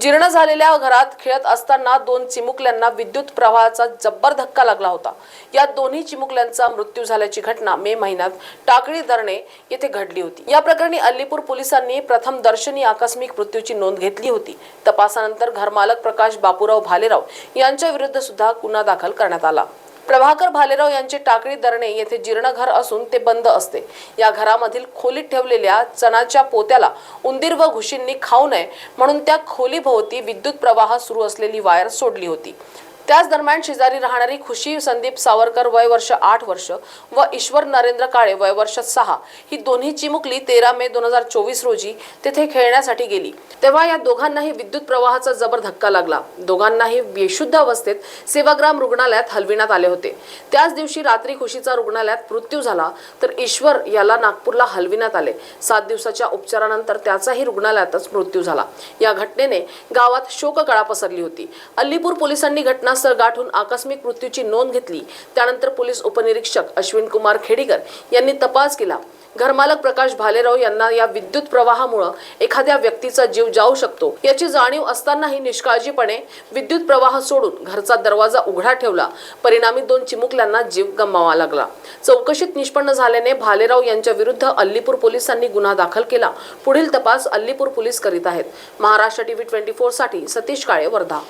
जीर्ण झालेल्या घरात खेळत असताना दोन चिमुकल्यांना विद्युत प्रवाहाचा जब्बर धक्का लागला होता. या दोन्ही चिमुकल्यांचा मृत्यू झाल्याची घटना मे महिन्यात टाकळी धरणे येथे घडली होती. या प्रकरणी अल्लीपूर पोलिसांनी प्रथम दर्शनी आकस्मिक मृत्यूची नोंद घेतली होती. तपासानंतर घरमालक प्रकाश बापूराव भालेराव यांच्या विरुद्ध सुद्धा गुन्हा दाखल करण्यात आला. प्रभाकर भालेराव यांचे टाकळी दरणे येथे जीर्ण घर असून ते बंद असते. या घरामधील खोलीत ठेवलेल्या चणाच्या पोत्याला उंदीर व घुशींनी खाऊ नये म्हणून त्या खोलीभोवती विद्युत प्रवाह सुरू असलेली वायर सोडली होती. त्याच दरम्यान शेजारी राहणारी खुशी संदीप सावरकर वय वर्ष आठ वर्ष व ईश्वर नरेंद्र काळे वय वर्ष सहा ही दोन्ही चिमुकली तेरा मे दोन हजार चोवीस रोजी तेथे खेळण्यासाठी गेली. तेव्हा या दोघांनाही विद्युत प्रवाहाचा जबर धक्का लागला. दोघांनाही बेशुद्ध अवस्थेत सेवाग्राम रुग्णालयात हलविण्यात आले होते. त्याच दिवशी रात्री खुशीचा रुग्णालयात मृत्यू झाला तर ईश्वर याला नागपूरला हलविण्यात आले. सात दिवसाच्या उपचारानंतर त्याचाही रुग्णालयातच मृत्यू झाला. या घटनेने गावात शोककळा पसरली होती. अल्लीपूर पोलिसांनी घटना घटनास्थळ गाठून आकस्मिक मृत्यूची नोंद घेतली. त्यानंतर पोलीस उपनिरीक्षक अश्विन कुमार खेडीकर यांनी तपास केला. घरमालक प्रकाश भालेराव यांना या विद्युत प्रवाहामुळे एखाद्या व्यक्तीचा जीव जाऊ शकतो. याची जाणीव असतानाही निष्काळजीपणे विद्युत प्रवाह सोडून घरचा दरवाजा उघडा ठेवला. परिणामी दोन चिमुकल्यांना जीव गमावा लागला. चौकशीत निष्पन्न झाल्याने भालेराव यांच्या विरुद्ध अल्लीपूर पोलिसांनी गुन्हा दाखल केला. पुढील तपास अल्लीपूर पोलीस करीत आहेत. महाराष्ट्र टीव्ही ट्वेंटी फोरसाठी सतीश काळे वर्धा.